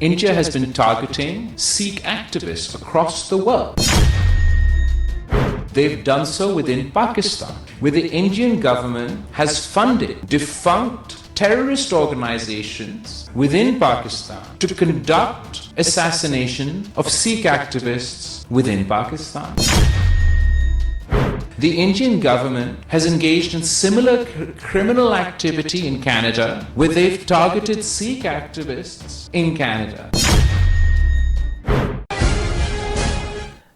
India has been targeting Sikh activists across the world. They've done so within Pakistan, where the Indian government has funded defunct terrorist organizations within Pakistan to conduct assassination of Sikh activists within Pakistan. The Indian government has engaged in similar cr- criminal activity in Canada, where they've targeted Sikh activists in Canada.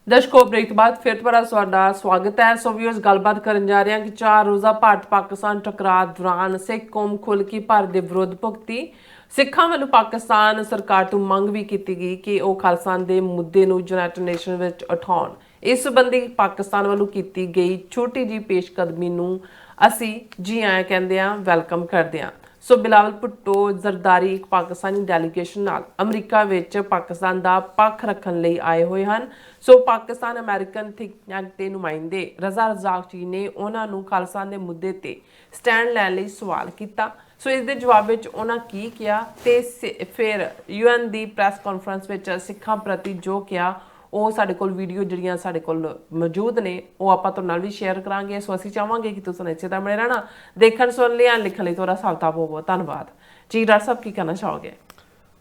ਦਰਸ਼ਕੋ break ਤੋਂ ਬਾਅਦ ਫਿਰ ਦੁਬਾਰਾ ਤੁਹਾਡਾ ਸਵਾਗਤ ਹੈ ਸੋ viewers ਗੱਲਬਾਤ ਕਰਨ ਜਾ ਰਹੇ ਹਾਂ ਕਿ ਚਾਰ ਰੋਜ਼ਾ ਭਾਰਤ ਪਾਕਿਸਤਾਨ ਟਕਰਾਅ ਦੌਰਾਨ ਸਿੱਖ ਕੌਮ ਖੁੱਲ ਕੇ ਭਾਰਤ ਦੇ ਵਿਰੁੱਧ ਭੁਗਤੀ ਸਿੱਖਾਂ ਵੱਲੋਂ ਪਾਕਿਸਤਾਨ ਸਰਕਾਰ ਤੋਂ ਮੰਗ ਵੀ ਕੀਤੀ ਗਈ ਕਿ ਉਹ ਖਾਲਸਾਨ ਦੇ ਮੁੱਦੇ ਨੂੰ ਯੂਨਾਈਟਿਡ ਨੇਸ਼ਨ ਵਿੱਚ ਉਠਾਉਣ ਇਸ ਸੰਬੰਧੀ ਪਾਕਿਸਤਾਨ ਵੱਲੋਂ ਕੀਤੀ ਗਈ ਛੋਟੀ ਜੀ ਪੇਸ਼ਕਦਮੀ ਨੂੰ ਅਸੀਂ ਜੀ ਆਇਆਂ ਕਹਿੰਦੇ ਹਾਂ ਵੈਲਕਮ ਕਰਦੇ ਹਾਂ। ਸੋ ਬਿਲਾਵਲ ਭੁੱਟੋ ਜ਼ਰਦਾਰੀ ਇੱਕ ਪਾਕਿਸਤਾਨੀ ਡੈਲੀਗੇਸ਼ਨ ਨਾਲ ਅਮਰੀਕਾ ਵਿੱਚ ਪਾਕਿਸਤਾਨ ਦਾ ਪੱਖ ਰੱਖਣ ਲਈ ਆਏ ਹੋਏ ਹਨ। So Pakistan American think tank ਦੇ ਨੁਮਾਇੰਦੇ ਰਜ਼ਾ ਰਜ਼ਾਕ ਜੀ ਨੇ ਉਹਨਾਂ ਨੂੰ ਖਾਲਸਾ ਦੇ ਮੁੱਦੇ ਤੇ ਸਟੈਂਡ ਲੈਣ ਲਈ ਸਵਾਲ ਕੀਤਾ। ਸੋ ਇਸ ਦੇ ਜਵਾਬ ਵਿੱਚ ਉਹਨਾਂ ਕੀ ਕਿਹਾ ਤੇ ਸ- ਫਿਰ ਯੂਐਨ ਦੀ ਪ੍ਰੈਸ ਕਾਨਫਰੰਸ ਵਿੱਚ ਸਿੱਖਾਂ ਪ੍ਰਤੀ ਜੋ ਕਿਹਾ ਉਹ ਸਾਡੇ ਕੋਲ ਵੀਡੀਓ ਜਿਹੜੀਆਂ ਸਾਡੇ ਕੋਲ ਮੌਜੂਦ ਨੇ ਉਹ ਆਪਾਂ ਤੁਹਾਡੇ ਨਾਲ ਵੀ ਸ਼ੇਅਰ ਕਰਾਂਗੇ। ਸੋ ਅਸੀਂ ਚਾਹਾਂਗੇ ਕਿ ਤੁਸੀਂ ਇਸੇ ਤਰ੍ਹਾਂ ਬਣੇ ਰਹਿਣਾ। ਦੇਖਣ ਸੁਣ ਲਿਆ ਲਿਖਣ ਲਈ ਤੁਹਾਡਾ ਦਾ ਬਹੁਤ ਬਹੁਤ ਧੰਨਵਾਦ। ਜੀ ਡਾਕਟਰ ਸਾਹਿਬ ਕੀ ਕਹਿਣਾ ਚਾਹੋਗੇ?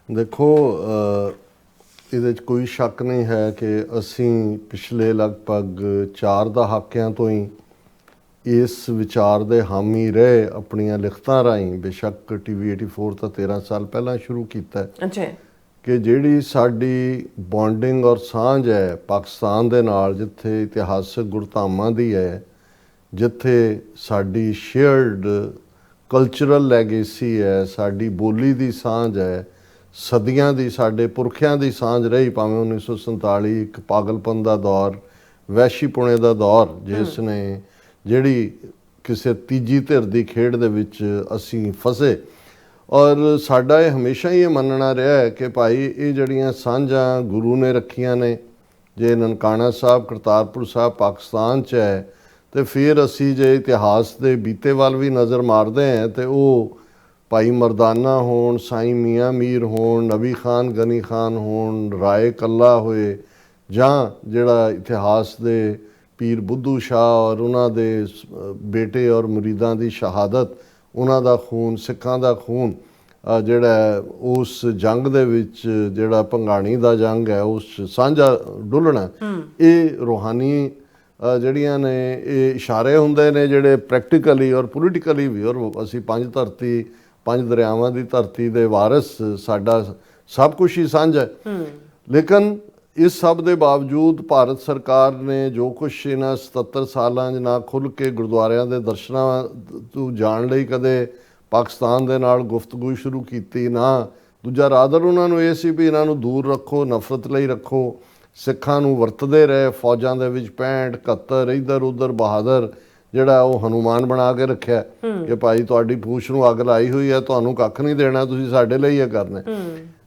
ਦੇਖੋ ਇਹਦੇ 'ਚ ਕੋਈ ਸ਼ੱਕ ਨਹੀਂ ਹੈ ਕਿ ਅਸੀਂ ਪਿਛਲੇ ਲਗਭਗ 4 ਦਹਾਕਿਆਂ ਤੋਂ ਹੀ ਇਸ ਵਿਚਾਰ ਦੇ ਹਾਮੀ ਰਹੇ ਆਪਣੀਆਂ ਲਿਖਤਾਂ ਰਾਹੀਂ। ਬੇਸ਼ੱਕ ਟੀਵੀ 84 ਤਾਂ 13 ਸਾਲ ਪਹਿਲਾਂ ਸ਼ੁਰੂ ਕੀਤਾ ਅੱਛਾ। ਕਿ ਜਿਹੜੀ ਸਾਡੀ ਬੌਂਡਿੰਗ ਔਰ ਸਾਂਝ ਹੈ ਪਾਕਿਸਤਾਨ ਦੇ ਨਾਲ ਜਿੱਥੇ ਇਤਿਹਾਸਕ ਗੁਰਧਾਮਾਂ ਦੀ ਹੈ ਜਿੱਥੇ ਸਾਡੀ ਸ਼ੇਅਰਡ ਕਲਚਰਲ ਲੈਗੇਸੀ ਹੈ ਸਾਡੀ ਬੋਲੀ ਦੀ ਸਾਂਝ ਹੈ ਸਦੀਆਂ ਦੀ ਸਾਡੇ ਪੁਰਖਿਆਂ ਦੀ ਸਾਂਝ ਰਹੀ ਭਾਵੇਂ 1947 ਇੱਕ ਪਾਗਲਪਨ ਦਾ ਦੌਰ ਵੈਸ਼ੀਪੁਣੇ ਦਾ ਦੌਰ ਜਿਸ ਨੇ ਜਿਹੜੀ ਕਿਸੇ ਤੀਜੀ ਧਿਰ ਦੀ ਖੇਡ ਦੇ ਵਿੱਚ ਅਸੀਂ ਫਸੇ ਔਰ ਸਾਡਾ ਇਹ ਹਮੇਸ਼ਾ ਹੀ ਇਹ ਮੰਨਣਾ ਰਿਹਾ ਹੈ ਕਿ ਭਾਈ ਇਹ ਜਿਹੜੀਆਂ ਸਾਂਝਾਂ ਗੁਰੂ ਨੇ ਰੱਖੀਆਂ ਨੇ, ਜੇ ਨਨਕਾਣਾ ਸਾਹਿਬ, ਕਰਤਾਰਪੁਰ ਸਾਹਿਬ ਪਾਕਿਸਤਾਨ 'ਚ ਹੈ, ਤੇ ਫਿਰ ਅਸੀਂ ਜੇ ਇਤਿਹਾਸ ਦੇ ਬੀਤੇ ਵੱਲ ਵੀ ਨਜ਼ਰ ਮਾਰਦੇ ਹਾਂ, ਤੇ ਉਹ ਭਾਈ ਮਰਦਾਨਾ ਹੋਣ, ਸਾਈਂ ਮੀਆਂ ਮੀਰ ਹੋਣ, ਨਬੀ ਖਾਨ, ਗਨੀ ਖਾਨ ਹੋਣ, ਰਾਏ ਕੱਲਾ ਹੋਏ, ਜਾਂ ਜਿਹੜਾ ਇਤਿਹਾਸ ਦੇ ਪੀਰ ਬੁੱਧੂ ਸ਼ਾਹ ਔਰ ਉਹਨਾਂ ਦੇ ਬੇਟੇ ਔਰ ਮੁਰੀਦਾਂ ਦੀ ਸ਼ਹਾਦਤ ਉਹਨਾਂ ਦਾ ਖੂਨ ਸਿੱਖਾਂ ਦਾ ਖੂਨ ਜਿਹੜਾ ਉਸ ਜੰਗ ਦੇ ਵਿੱਚ ਜਿਹੜਾ ਭੰਗਾਣੀ ਦਾ ਜੰਗ ਹੈ ਉਸ ਸਾਂਝਾ ਡੁੱਲਣਾ ਇਹ ਰੂਹਾਨੀ ਜਿਹੜੀਆਂ ਨੇ ਇਹ ਇਸ਼ਾਰੇ ਹੁੰਦੇ ਨੇ ਜਿਹੜੇ ਪ੍ਰੈਕਟੀਕਲੀ ਔਰ ਪੋਲੀਟੀਕਲੀ ਵੀ ਔਰ ਅਸੀਂ ਪੰਜ ਧਰਤੀ ਪੰਜ ਦਰਿਆਵਾਂ ਦੀ ਧਰਤੀ ਦੇ ਵਾਰਿਸ ਸਾਡਾ ਸਭ ਕੁਝ ਹੀ ਸਾਂਝਾ ਹੈ। ਲੇਕਿਨ ਇਸ ਸਭ ਦੇ ਬਾਵਜੂਦ ਭਾਰਤ ਸਰਕਾਰ ਨੇ ਜੋ ਕੁਝ ਇਹਨਾਂ 77 ਸਾਲਾਂ 'ਚ ਨਾ ਖੁੱਲ ਕੇ ਗੁਰਦੁਆਰਿਆਂ ਦੇ ਦਰਸ਼ਨਾਂ ਤੋਂ ਜਾਣ ਲਈ ਕਦੇ ਪਾਕਿਸਤਾਨ ਦੇ ਨਾਲ ਗੁਫ਼ਤਗੂ ਸ਼ੁਰੂ ਕੀਤੀ ਨਾ ਦੂਜਾ ਰਾਦਰ ਉਹਨਾਂ ਨੂੰ ਇਹ ਸੀ ਵੀ ਇਹਨਾਂ ਨੂੰ ਦੂਰ ਰੱਖੋ ਨਫ਼ਰਤ ਲਈ ਰੱਖੋ ਸਿੱਖਾਂ ਨੂੰ ਵਰਤਦੇ ਰਹੇ ਫੌਜਾਂ ਦੇ ਵਿੱਚ 65 71 ਇੱਧਰ ਉੱਧਰ ਬਹਾਦਰ ਜਿਹੜਾ ਉਹ ਹਨੂਮਾਨ ਬਣਾ ਕੇ ਰੱਖਿਆ ਕਿ ਭਾਈ ਤੁਹਾਡੀ ਪੂਛ ਨੂੰ ਅੱਗ ਲਾਈ ਹੋਈ ਹੈ ਤੁਹਾਨੂੰ ਕੱਖ ਨਹੀਂ ਦੇਣਾ ਤੁਸੀਂ ਸਾਡੇ ਲਈ ਇਹ ਕਰਨਾ।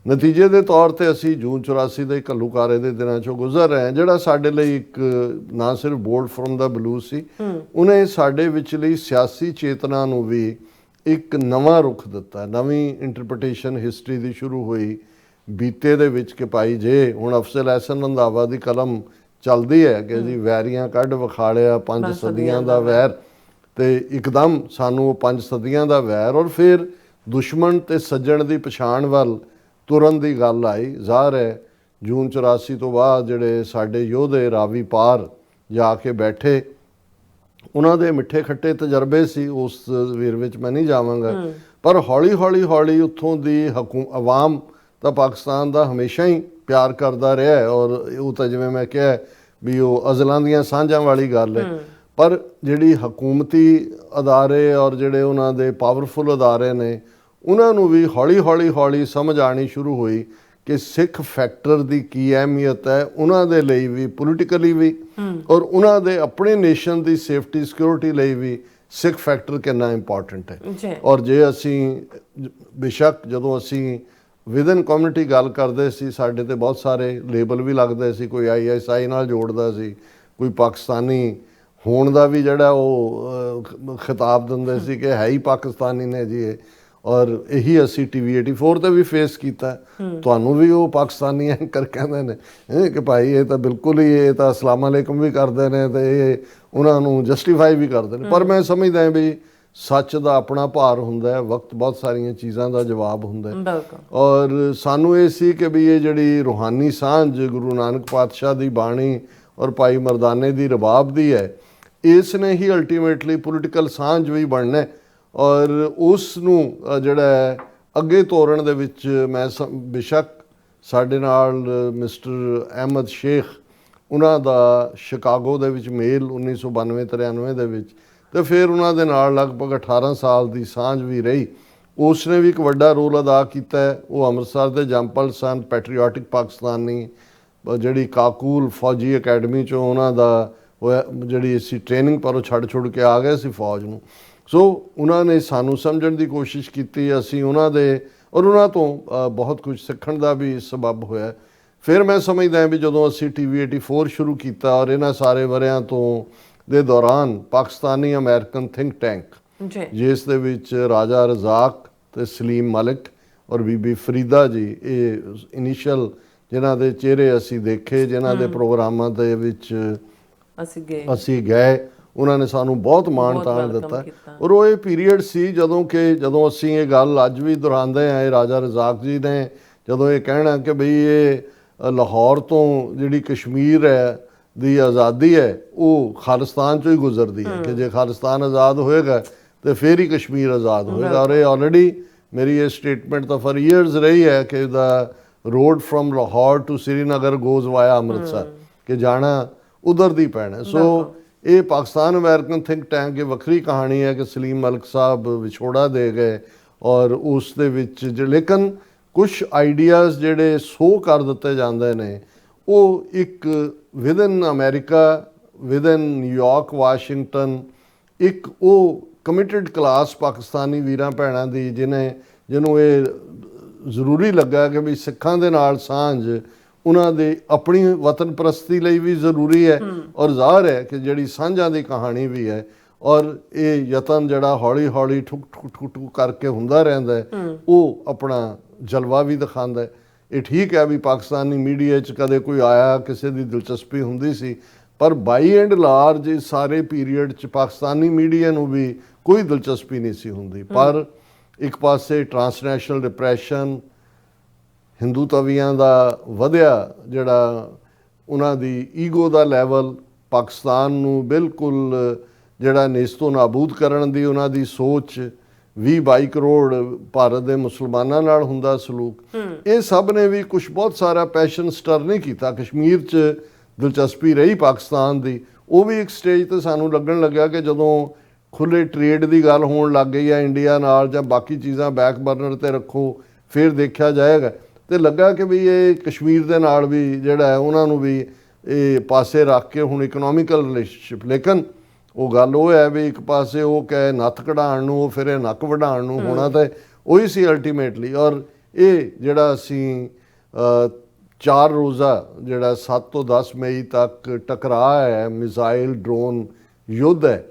ਨਤੀਜੇ ਦੇ ਤੌਰ ਤੇ ਅਸੀਂ ਜੂਨ 84 ਦੇ ਘੱਲੂਕਾਰੇ ਦੇ ਦਿਨਾਂ ਚੋਂ ਗੁਜ਼ਰ ਰਹੇ ਹਾਂ ਜਿਹੜਾ ਸਾਡੇ ਲਈ ਇੱਕ ਨਾ ਸਿਰਫ ਬੋਲਡ ਫਰਮ ਦਾ ਬਲੂ ਸੀ ਉਹਨੇ ਸਾਡੇ ਵਿਚਲੀ ਸਿਆਸੀ ਚੇਤਨਾ ਨੂੰ ਵੀ ਇੱਕ ਨਵਾਂ ਰੁਖ ਦਿੱਤਾ। ਨਵੀਂ ਇੰਟਰਪ੍ਰੀਟੇਸ਼ਨ ਹਿਸਟਰੀ ਦੀ ਸ਼ੁਰੂ ਹੋਈ। ਬੀਤੇ ਦੇ ਵਿੱਚ ਕਿ ਭਾਈ ਜੇ ਹੁਣ ਅਫਸਲ ਐਸਨ ਰੰਧਾਵਾ ਦੀ ਕਲਮ ਚੱਲਦੀ ਹੈ ਕਿ ਜੀ ਵੈਰੀਆਂ ਕੱਢ ਵਿਖਾਲਿਆ ਪੰਜ ਸਦੀਆਂ ਦਾ ਵੈਰ ਤੇ ਇੱਕਦਮ ਸਾਨੂੰ ਉਹ ਪੰਜ ਸਦੀਆਂ ਦਾ ਵੈਰ ਔਰ ਫਿਰ ਦੁਸ਼ਮਣ ਤੇ ਸੱਜਣ ਦੀ ਪਛਾਣ ਵੱਲ ਤੁਰਨ ਦੀ ਗੱਲ ਆਈ। ਜ਼ਾਹਰ ਹੈ ਜੂਨ 84 ਤੋਂ ਬਾਅਦ ਜਿਹੜੇ ਸਾਡੇ ਯੋਧੇ ਰਾਵੀ ਪਾਰ ਜਾ ਕੇ ਬੈਠੇ ਉਹਨਾਂ ਦੇ ਮਿੱਠੇ ਖੱਟੇ ਤਜਰਬੇ ਸੀ ਉਸ ਵੀਰ ਵਿੱਚ ਮੈਂ ਨਹੀਂ ਜਾਵਾਂਗਾ। ਪਰ ਹੌਲੀ ਹੌਲੀ ਹੌਲੀ ਉੱਥੋਂ ਦੀ ਹਕੂਮ ਆਵਾਮ ਤਾਂ ਪਾਕਿਸਤਾਨ ਦਾ ਹਮੇਸ਼ਾ ਹੀ ਪਿਆਰ ਕਰਦਾ ਰਿਹਾ ਹੈ ਔਰ ਉਹ ਤਾਂ ਜਿਵੇਂ ਮੈਂ ਕਿਹਾ ਵੀ ਉਹ ਅਜ਼ਲਾਂ ਦੀਆਂ ਸਾਂਝਾਂ ਵਾਲੀ ਗੱਲ ਹੈ। ਪਰ ਜਿਹੜੀ ਹਕੂਮਤੀ ਅਦਾਰੇ ਔਰ ਜਿਹੜੇ ਉਹਨਾਂ ਦੇ ਪਾਵਰਫੁਲ ਅਦਾਰੇ ਨੇ ਉਹਨਾਂ ਨੂੰ ਵੀ ਹੌਲੀ ਹੌਲੀ ਹੌਲੀ ਸਮਝ ਆਣੀ ਸ਼ੁਰੂ ਹੋਈ ਕਿ ਸਿੱਖ ਫੈਕਟਰ ਦੀ ਕੀ ਅਹਿਮੀਅਤ ਹੈ ਉਹਨਾਂ ਦੇ ਲਈ ਵੀ ਪੋਲੀਟੀਕਲੀ ਵੀ ਔਰ ਉਹਨਾਂ ਦੇ ਆਪਣੇ ਨੇਸ਼ਨ ਦੀ ਸੇਫਟੀ ਸਿਕਿਉਰਿਟੀ ਲਈ ਵੀ ਸਿੱਖ ਫੈਕਟਰ ਕਿੰਨਾ ਇੰਪੋਰਟੈਂਟ ਹੈ। ਔਰ ਜੇ ਅਸੀਂ ਬੇਸ਼ੱਕ ਜਦੋਂ ਅਸੀਂ ਵਿਦਨ ਕਮਿਊਨਿਟੀ ਗੱਲ ਕਰਦੇ ਸੀ ਸਾਡੇ ਤੇ ਬਹੁਤ ਸਾਰੇ ਲੇਬਲ ਵੀ ਲੱਗਦੇ ਸੀ ਕੋਈ ਆਈਐਸਆਈ ਨਾਲ ਜੋੜਦਾ ਸੀ ਕੋਈ ਪਾਕਿਸਤਾਨੀ ਹੋਣ ਦਾ ਵੀ ਜਿਹੜਾ ਉਹ ਖਿਤਾਬ ਦਿੰਦੇ ਸੀ ਕਿ ਹੈ ਹੀ ਪਾਕਿਸਤਾਨੀ ਨੇ ਜੀ ਇਹ। ਔਰ ਇਹੀ ਅਸੀਂ ਟੀਵੀ 84 ਤੇ ਵੀ ਫੇਸ ਕੀਤਾ। ਤੁਹਾਨੂੰ ਵੀ ਉਹ ਪਾਕਿਸਤਾਨੀ ਐਂਕਰ ਕਹਿੰਦੇ ਨੇ ਕਿ ਭਾਈ ਇਹ ਤਾਂ ਬਿਲਕੁਲ ਹੀ ਇਹ ਤਾਂ ਅਸਲਾਮ ਅਲੈਕਮ ਵੀ ਕਰਦੇ ਨੇ ਤੇ ਇਹ ਉਹਨਾਂ ਨੂੰ ਜਸਟੀਫਾਈ ਵੀ ਕਰਦੇ ਨੇ। ਪਰ ਮੈਂ ਸਮਝਦਾ ਹਾਂ ਵੀ ਸੱਚ ਦਾ ਆਪਣਾ ਭਾਰ ਹੁੰਦਾ ਹੈ ਵਕਤ ਬਹੁਤ ਸਾਰੀਆਂ ਚੀਜ਼ਾਂ ਦਾ ਜਵਾਬ ਹੁੰਦਾ ਹੈ। ਔਰ ਸਾਨੂੰ ਇਹ ਸੀ ਕਿ ਵੀ ਇਹ ਜਿਹੜੀ ਰੂਹਾਨੀ ਸਾਂਝ ਗੁਰੂ ਨਾਨਕ ਪਾਤਸ਼ਾਹ ਦੀ ਬਾਣੀ ਔਰ ਭਾਈ ਮਰਦਾਨੇ ਦੀ ਰਬਾਬ ਦੀ ਹੈ ਇਸ ਨੇ ਹੀ ਅਲਟੀਮੇਟਲੀ ਪੋਲੀਟੀਕਲ ਸਾਂਝ ਵੀ ਬਣਨਾ ਹੈ। ਔਰ ਉਸ ਨੂੰ ਜਿਹੜਾ ਅੱਗੇ ਤੋਰਨ ਦੇ ਵਿੱਚ ਮੈਂ ਸਮ- ਬੇਸ਼ੱਕ ਸਾਡੇ ਨਾਲ, ਮਿਸਟਰ ਅਹਿਮਦ ਸ਼ੇਖ, ਉਹਨਾਂ ਦਾ ਸ਼ਿਕਾਗੋ ਦੇ ਵਿੱਚ ਮੇਲ 1992 93 ਦੇ ਵਿੱਚ ਤੇ ਫਿਰ ਉਹਨਾਂ ਦੇ ਨਾਲ ਲਗਭਗ 18 ਸਾਲ ਦੀ ਸਾਂਝ ਵੀ ਰਹੀ। ਉਸ ਨੇ ਵੀ ਇੱਕ ਵੱਡਾ ਰੋਲ ਅਦਾ ਕੀਤਾ ਉਹ ਅੰਮ੍ਰਿਤਸਰ ਦੇ ਜੰਪਲ ਸਨ ਪੈਟਰੀਓਟਿਕ ਪਾਕਿਸਤਾਨੀ ਜਿਹੜੀ ਕਾਕੂਲ ਫੌਜੀ ਅਕੈਡਮੀ ਚੋਂ ਉਹਨਾਂ ਦਾ ਹੋਇਆ, ਜਿਹੜੀ ਸੀ ਟ੍ਰੇਨਿੰਗ ਪਰ ਉਹ ਛੱਡ ਛੁੱਡ ਕੇ ਆ ਗਏ ਸੀ ਫੌਜ ਨੂੰ। ਸੋ ਉਹਨਾਂ ਨੇ ਸਾਨੂੰ ਸਮਝਣ ਦੀ ਕੋਸ਼ਿਸ਼ ਕੀਤੀ ਅਸੀਂ ਉਹਨਾਂ ਦੇ ਔਰ ਉਹਨਾਂ ਤੋਂ ਬਹੁਤ ਕੁਝ ਸਿੱਖਣ ਦਾ ਵੀ ਸਬਬ ਹੋਇਆ। ਫਿਰ ਮੈਂ ਸਮਝਦਾ ਹਾਂ ਵੀ ਜਦੋਂ ਅਸੀਂ ਟੀਵੀ 84 ਸ਼ੁਰੂ ਕੀਤਾ ਔਰ ਇਹਨਾਂ ਸਾਰੇ ਵਰਿਆਂ ਤੋਂ ਦੇ ਦੌਰਾਨ ਪਾਕਿਸਤਾਨੀ ਅਮਰੀਕਨ ਥਿੰਕ ਟੈਂਕ ਜੀ। ਜਿਸ ਦੇ ਵਿੱਚ ਰਾਜਾ ਰਜ਼ਾਕ ਤੇ ਸਲੀਮ ਮਲਿਕ ਔਰ ਬੀਬੀ ਫਰੀਦਾ ਜੀ ਇਹ ਇਨੀਸ਼ੀਅਲ ਜਿਨ੍ਹਾਂ ਦੇ ਚਿਹਰੇ ਅਸੀਂ ਦੇਖੇ ਜਿਨ੍ਹਾਂ ਦੇ ਪ੍ਰੋਗਰਾਮਾਂ ਦੇ ਵਿੱਚ ਅਸੀਂ ਗਏ। ਅਸੀਂ ਗਏ। ਉਹਨਾਂ ਨੇ ਸਾਨੂੰ ਬਹੁਤ ਮਾਣ ਤਾਣ ਦਿੱਤਾ। ਔਰ ਉਹ ਇਹ ਪੀਰੀਅਡ ਸੀ ਜਦੋਂ ਕਿ ਜਦੋਂ ਅਸੀਂ ਇਹ ਗੱਲ ਅੱਜ ਵੀ ਦੁਹਰਾਉਂਦੇ ਆਂ ਇਹ ਰਾਜਾ ਰਜ਼ਾਕ ਜੀ ਨੇ ਜਦੋਂ ਇਹ ਕਹਿਣਾ ਕਿ ਭਈ ਇਹ ਲਾਹੌਰ ਤੋਂ ਜਿਹੜੀ ਕਸ਼ਮੀਰ ਹੈ ਦੀ ਆਜ਼ਾਦੀ ਹੈ ਉਹ ਖਾਲਿਸਤਾਨ ਚੋਂ ਹੀ ਗੁਜ਼ਰਦੀ ਹੈ ਕਿ ਜੇ ਖਾਲਿਸਤਾਨ ਆਜ਼ਾਦ ਹੋਏਗਾ ਤੇ ਫਿਰ ਹੀ ਕਸ਼ਮੀਰ ਆਜ਼ਾਦ ਹੋਏਗਾ। ਔਰ ਇਹ ਆਲਰੇਡੀ ਮੇਰੀ ਇਹ ਸਟੇਟਮੈਂਟ ਤਾਂ ਫॉर ਇਅਰਸ ਰਹੀ ਹੈ ਕਿ the road from Lahore to Srinagar goes via Amritsar ਕਿ ਜਾਣਾ ਉਧਰ ਦੀ ਪੈਣਾ। ਸੋ ਇਹ ਪਾਕਿਸਤਾਨ ਅਮਰੀਕਨ ਥਿੰਕ ਟੈਂਕ ਇਹ ਵੱਖਰੀ ਕਹਾਣੀ ਹੈ ਕਿ ਸਲੀਮ ਮਲਕ ਸਾਹਿਬ ਵਿਛੋੜਾ ਦੇ ਗਏ ਔਰ ਉਸ ਦੇ ਵਿੱਚ ਜ- ਲੇਕਿਨ ਕੁਝ ਆਈਡੀਆਜ਼ ਜਿਹੜੇ ਸੋ ਕਰ ਦਿੱਤੇ ਜਾਂਦੇ ਨੇ, ਉਹ ਇੱਕ within America within New York Washington ਇੱਕ ਉਹ ਕਮਿਟਡ ਕਲਾਸ ਪਾਕਿਸਤਾਨੀ ਵੀਰਾਂ ਭੈਣਾਂ ਦੀ ਜਿਨੇ, ਜਿਹਨੂੰ ਇਹ ਜ਼ਰੂਰੀ ਲੱਗਾ ਕਿ ਵੀ ਸਿੱਖਾਂ ਦੇ ਨਾਲ ਸਾਂਝ ਉਹਨਾਂ ਦੇ ਆਪਣੀ ਵਤਨ ਪ੍ਰਸਤੀ ਲਈ ਵੀ ਜ਼ਰੂਰੀ ਹੈ ਔਰ ਜ਼ਾਹਰ ਹੈ ਕਿ ਜਿਹੜੀ ਸਾਂਝਾਂ ਦੀ ਕਹਾਣੀ ਵੀ ਹੈ ਔਰ ਇਹ ਯਤਨ ਜਿਹੜਾ ਹੌਲੀ ਹੌਲੀ ਠੁਕ ਠੁਕ ਠੁਕ ਠੁਕ ਕਰਕੇ ਹੁੰਦਾ ਰਹਿੰਦਾ ਹੈ ਉਹ ਆਪਣਾ ਜਲਵਾ ਵੀ ਦਿਖਾਉਂਦਾ ਹੈ। ਇਹ ਠੀਕ ਹੈ ਵੀ ਪਾਕਿਸਤਾਨੀ ਮੀਡੀਆ 'ਚ ਕਦੇ ਕੋਈ ਆਇਆ ਕਿਸੇ ਦੀ ਦਿਲਚਸਪੀ ਹੁੰਦੀ ਸੀ ਪਰ ਬਾਈ ਐਂਡ ਲਾਰਜ ਇਸ ਸਾਰੇ ਪੀਰੀਅਡ 'ਚ ਪਾਕਿਸਤਾਨੀ ਮੀਡੀਆ ਨੂੰ ਵੀ ਕੋਈ ਦਿਲਚਸਪੀ ਨਹੀਂ ਸੀ ਹੁੰਦੀ। ਪਰ ਇੱਕ ਪਾਸੇ ਟਰਾਂਸਨੈਸ਼ਨਲ ਡਿਪਰੈਸ਼ਨ ਹਿੰਦੂ ਤਵੀਆਂ ਦਾ ਵਧਿਆ ਜਿਹੜਾ ਉਹਨਾਂ ਦੀ ਈਗੋ ਦਾ ਲੈਵਲ ਪਾਕਿਸਤਾਨ ਨੂੰ ਬਿਲਕੁਲ ਜਿਹੜਾ ਨੇਸਤੋ ਨਾਬੂਦ ਕਰਨ ਦੀ ਉਹਨਾਂ ਦੀ ਸੋਚ 20 22 ਕਰੋੜ ਭਾਰਤ ਦੇ ਮੁਸਲਮਾਨਾਂ ਨਾਲ ਹੁੰਦਾ ਸਲੂਕ। ਇਹ ਸਭ ਨੇ ਵੀ ਕੁਝ ਬਹੁਤ ਸਾਰਾ ਪੈਸ਼ਨ ਸਟਰ ਨਹੀਂ ਕੀਤਾ। ਕਸ਼ਮੀਰ 'ਚ ਦਿਲਚਸਪੀ ਰਹੀ ਪਾਕਿਸਤਾਨ ਦੀ। ਉਹ ਵੀ ਇੱਕ ਸਟੇਜ ਤੇ ਸਾਨੂੰ ਲੱਗਣ ਲੱਗਾ ਕਿ ਜਦੋਂ ਖੁੱਲੇ ਟ੍ਰੇਡ ਦੀ ਗੱਲ ਹੋਣ ਲੱਗ ਗਈ ਹੈ ਇੰਡੀਆ ਨਾਲ ਜਾਂ ਬਾਕੀ ਚੀਜ਼ਾਂ ਬੈਕ ਬਰਨਰ ਤੇ ਰੱਖੋ ਫਿਰ ਦੇਖਿਆ ਜਾਏਗਾ। ਤੇ ਲੱਗਾ ਕਿ ਵੀ ਇਹ ਕਸ਼ਮੀਰ ਦੇ ਨਾਲ ਵੀ ਜਿਹੜਾ ਹੈ ਉਹਨਾਂ ਨੂੰ ਵੀ ਇਹ ਪਾਸੇ ਰੱਖ ਕੇ ਹੁਣ ਇਕਨੋਮਿਕਲ ਰਿਲੇਸ਼ਨਸ਼ਿਪ ਲੇਕਿਨ ਉਹ ਗੱਲ ਉਹ ਹੈ ਵੀ ਇੱਕ ਪਾਸੇ ਉਹ ਕਹੇ ਨੱਥ ਕਢਾਉਣ ਨੂੰ ਉਹ ਫਿਰ ਇਹ ਨੱਕ ਵਢਾਉਣ ਨੂੰ ਹੋਣਾ ਤਾਂ ਉਹੀ ਸੀ ਅਲਟੀਮੇਟਲੀ ਔਰ ਇਹ ਜਿਹੜਾ ਅਸੀਂ ਚਾਰ ਰੋਜ਼ਾ ਜਿਹੜਾ 7 ਤੋਂ 10 ਮਈ ਤੱਕ ਟਕਰਾਅ ਹੈ ਮਿਜ਼ਾਈਲ ਡਰੋਨ ਯੁੱਧ ਹੈ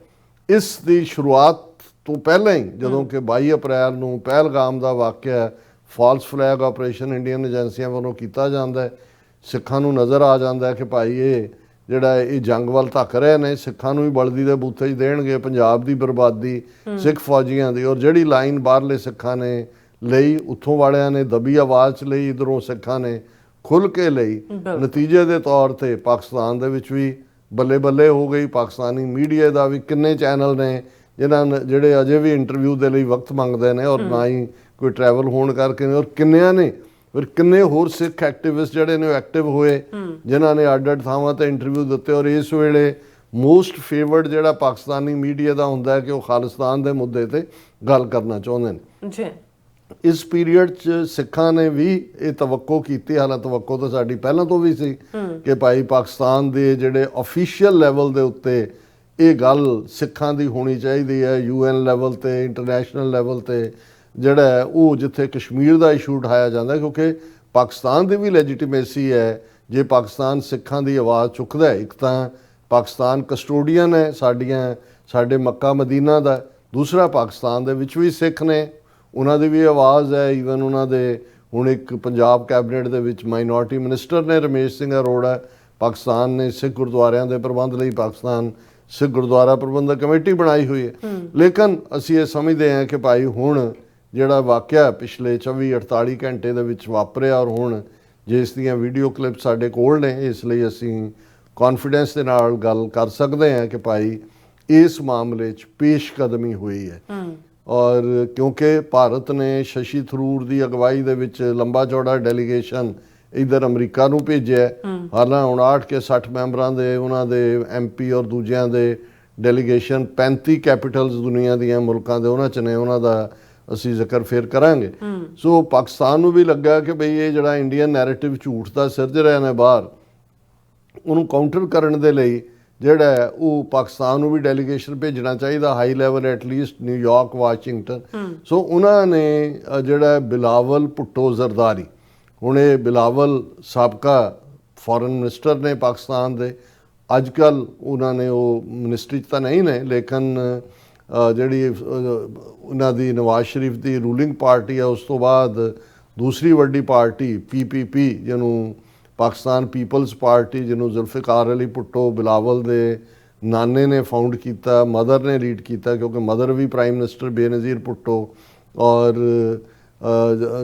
ਇਸ ਦੀ ਸ਼ੁਰੂਆਤ ਤੋਂ ਪਹਿਲਾਂ ਹੀ ਜਦੋਂ ਕਿ 22 ਅਪ੍ਰੈਲ ਨੂੰ ਪਹਿਲਗਾਮ ਦਾ ਵਾਕਿਆ ਫਾਲਸ ਫਲੈਗ ਆਪਰੇਸ਼ਨ ਇੰਡੀਅਨ ਏਜੰਸੀਆਂ ਵੱਲੋਂ ਕੀਤਾ ਜਾਂਦਾ ਹੈ। ਸਿੱਖਾਂ ਨੂੰ ਨਜ਼ਰ ਆ ਜਾਂਦਾ ਹੈ ਕਿ ਭਾਈ ਇਹ ਜਿਹੜਾ ਹੈ ਇਹ ਜੰਗ ਵੱਲ ਧੱਕ ਰਹੇ ਨੇ। ਸਿੱਖਾਂ ਨੂੰ ਵੀ ਬਲਦੀ ਦੇ ਬੂਥੇ 'ਚ ਦੇਣਗੇ ਪੰਜਾਬ ਦੀ ਬਰਬਾਦੀ ਸਿੱਖ ਫੌਜੀਆਂ ਦੀ। ਔਰ ਜਿਹੜੀ ਲਾਈਨ ਬਾਹਰਲੇ ਸਿੱਖਾਂ ਨੇ ਲਈ ਉੱਥੋਂ ਵਾਲਿਆਂ ਨੇ ਦਬੀ ਆਵਾਜ਼ 'ਚ ਲਈ ਇਧਰੋਂ ਸਿੱਖਾਂ ਨੇ ਖੁੱਲ ਕੇ ਲਈ ਨਤੀਜੇ ਦੇ ਤੌਰ ਤੇ ਪਾਕਿਸਤਾਨ ਦੇ ਵਿੱਚ ਵੀ ਬੱਲੇ ਬੱਲੇ ਹੋ ਗਈ। ਪਾਕਿਸਤਾਨੀ ਮੀਡੀਆ ਦਾ ਵੀ ਕਿੰਨੇ ਚੈਨਲ ਨੇ ਜਿਨ੍ਹਾਂ ਜਿਹੜੇ ਅਜੇ ਵੀ ਇੰਟਰਵਿਊ ਦੇ ਲਈ ਵਕਤ ਮੰਗਦੇ ਨੇ ਔਰ ਨਾ ਹੀ ਕੋਈ ਟਰੈਵਲ ਹੋਣ ਕਰਕੇ ਨੇ ਔਰ ਕਿੰਨਿਆਂ ਨੇ ਫਿਰ ਕਿੰਨੇ ਹੋਰ ਸਿੱਖ ਐਕਟਿਵਿਸਟ ਜਿਹੜੇ ਨੇ ਐਕਟਿਵ ਹੋਏ ਜਿਨ੍ਹਾਂ ਨੇ ਅੱਡ ਅੱਡ ਥਾਵਾਂ ਤੇ ਇੰਟਰਵਿਊ ਦਿੱਤੇ ਔਰ ਇਸ ਵੇਲੇ ਮੋਸਟ ਫੇਵਰਡ ਜਿਹੜਾ ਪਾਕਿਸਤਾਨੀ ਮੀਡੀਆ ਦਾ ਹੁੰਦਾ ਹੈ ਕਿ ਉਹ ਖਾਲਿਸਤਾਨ ਦੇ ਮੁੱਦੇ ਤੇ ਗੱਲ ਕਰਨਾ ਚਾਹੁੰਦੇ ਨੇ। ਜੀ। ਇਸ ਪੀਰੀਅਡ 'ਚ ਸਿੱਖਾਂ ਨੇ ਵੀ ਇਹ ਤਵੱਕੋ ਕੀਤੀ ਹਾਲਾਂ ਤਵੱਕੋ ਤਾਂ ਸਾਡੀ ਪਹਿਲਾਂ ਤੋਂ ਵੀ ਸੀ ਕਿ ਭਾਈ ਪਾਕਿਸਤਾਨ ਦੇ ਜਿਹੜੇ ਅਫੀਸ਼ੀਅਲ ਲੈਵਲ ਦੇ ਉੱਤੇ ਇਹ ਗੱਲ ਸਿੱਖਾਂ ਦੀ ਹੋਣੀ ਚਾਹੀਦੀ ਹੈ ਯੂਐਨ ਲੈਵਲ ਤੇ ਇੰਟਰਨੈਸ਼ਨਲ ਲੈਵਲ ਤੇ ਜਿਹੜਾ ਹੈ ਉਹ ਜਿੱਥੇ ਕਸ਼ਮੀਰ ਦਾ ਇਸ਼ੂ ਉਠਾਇਆ ਜਾਂਦਾ ਕਿਉਂਕਿ ਪਾਕਿਸਤਾਨ ਦੀ ਵੀ ਲੈਜੀਟੀਮੇਸੀ ਹੈ। ਜੇ ਪਾਕਿਸਤਾਨ ਸਿੱਖਾਂ ਦੀ ਆਵਾਜ਼ ਚੁੱਕਦਾ ਹੈ ਇੱਕ ਤਾਂ ਪਾਕਿਸਤਾਨ ਕਸਟੋਡੀਅਨ ਹੈ ਸਾਡੀਆਂ ਸਾਡੇ ਮੱਕਾ ਮਦੀਨਾ ਦਾ ਦੂਸਰਾ ਪਾਕਿਸਤਾਨ ਦੇ ਵਿੱਚ ਵੀ ਸਿੱਖ ਨੇ। ਉਹਨਾਂ ਦੀ ਵੀ ਆਵਾਜ਼ ਹੈ ਈਵਨ ਉਹਨਾਂ ਦੇ ਹੁਣ ਇੱਕ ਪੰਜਾਬ ਕੈਬਨਿਟ ਦੇ ਵਿੱਚ ਮਾਈਨੋਰਟੀ ਮਿਨਿਸਟਰ ਨੇ ਰਮੇਸ਼ ਸਿੰਘ ਅਰੋੜਾ ਪਾਕਿਸਤਾਨ ਨੇ ਸਿੱਖ ਗੁਰਦੁਆਰਿਆਂ ਦੇ ਪ੍ਰਬੰਧ ਲਈ ਪਾਕਿਸਤਾਨ ਸਿੱਖ ਗੁਰਦੁਆਰਾ ਪ੍ਰਬੰਧਕ ਕਮੇਟੀ ਬਣਾਈ ਹੋਈ ਹੈ। ਲੇਕਿਨ ਅਸੀਂ ਇਹ ਸਮਝਦੇ ਹਾਂ ਕਿ ਭਾਈ ਹੁਣ ਜਿਹੜਾ ਵਾਕਿਆ ਪਿਛਲੇ 24 48 ਘੰਟੇ ਦੇ ਵਿੱਚ ਵਾਪਰਿਆ ਔਰ ਹੁਣ ਜਿਸ ਦੀਆਂ ਵੀਡੀਓ ਕਲਿੱਪ ਸਾਡੇ ਕੋਲ ਨੇ ਇਸ ਲਈ ਅਸੀਂ ਕੌਨਫੀਡੈਂਸ ਦੇ ਨਾਲ ਗੱਲ ਕਰ ਸਕਦੇ ਹਾਂ ਕਿ ਭਾਈ ਇਸ ਮਾਮਲੇ 'ਚ ਪੇਸ਼ ਕਦਮੀ ਹੋਈ ਹੈ। ਔਰ ਕਿਉਂਕਿ ਭਾਰਤ ਨੇ ਸ਼ਸ਼ੀ ਥਰੂਰ ਦੀ ਅਗਵਾਈ ਦੇ ਵਿੱਚ ਲੰਬਾ ਚੌੜਾ ਡੈਲੀਗੇਸ਼ਨ ਇਧਰ ਅਮਰੀਕਾ ਨੂੰ ਭੇਜਿਆ। ਹਾਲਾਂ 59 ਕੇ 60 ਮੈਂਬਰਾਂ ਦੇ ਉਹਨਾਂ ਦੇ ਐਮਪੀ ਔਰ ਦੂਜਿਆਂ ਦੇ ਡੈਲੀਗੇਸ਼ਨ 35 ਕੈਪੀਟਲਸ ਦੁਨੀਆ ਦੀਆਂ ਮੁਲਕਾਂ ਦੇ ਉਹਨਾਂ ਚ ਨੇ ਉਹਨਾਂ ਦਾ ਅਸੀਂ ਜ਼ਿਕਰ ਫੇਰ ਕਰਾਂਗੇ। ਸੋ ਪਾਕਿਸਤਾਨ ਨੂੰ ਵੀ ਲੱਗਾ ਕਿ ਭਈ ਇਹ ਜਿਹੜਾ ਇੰਡੀਅਨ ਨੈਰੇਟਿਵ ਝੂਠ ਦਾ ਸਿਰਜ ਰਿਹਾ ਨੇ ਬਾਹਰ, ਉਹਨੂੰ ਕਾਊਂਟਰ ਕਰਨ ਦੇ ਲਈ ਜਿਹੜਾ ਉਹ ਪਾਕਿਸਤਾਨ ਨੂੰ ਵੀ ਡੈਲੀਗੇਸ਼ਨ ਭੇਜਣਾ ਚਾਹੀਦਾ high level at least New York Washington so ਉਹਨਾਂ ਨੇ ਜਿਹੜਾ ਬਿਲਾਵਲ ਭੁੱਟੋ ਜ਼ਰਦਾਰੀ। ਹੁਣ ਇਹ ਬਿਲਾਵਲ ਸਾਬਕਾ ਫੋਰਨ ਮਿਨਿਸਟਰ ਨੇ ਪਾਕਿਸਤਾਨ ਦੇ। ਅੱਜ ਕੱਲ ਉਹਨਾਂ ਨੇ ਉਹ ਮਿਨਿਸਟਰੀ 'ਚ ਤਾਂ ਨਹੀਂ ਨੇ, ਲੇਕਿਨ ਜਿਹੜੀ ਉਹਨਾਂ ਦੀ ਨਵਾਜ਼ ਸ਼ਰੀਫ ਦੀ ਰੂਲਿੰਗ ਪਾਰਟੀ ਹੈ ਉਸ ਤੋਂ ਬਾਅਦ ਦੂਸਰੀ ਵੱਡੀ ਪਾਰਟੀ ਪੀਪੀਪੀ ਜਿਹਨੂੰ ਪਾਕਿਸਤਾਨ ਪੀਪਲਸ ਪਾਰਟੀ, ਜਿਹਨੂੰ ਜ਼ੁਲਫਿਕਾਰ ਅਲੀ ਭੁੱਟੋ ਬਿਲਾਵਲ ਦੇ ਨਾਨੇ ਨੇ ਫਾਊਂਡ ਕੀਤਾ ਮਦਰ ਨੇ ਲੀਡ ਕੀਤਾ, ਕਿਉਂਕਿ ਮਦਰ ਵੀ ਪ੍ਰਾਈਮ ਮਿਨਿਸਟਰ ਬੇਨਜ਼ੀਰ ਭੁੱਟੋ ਔਰ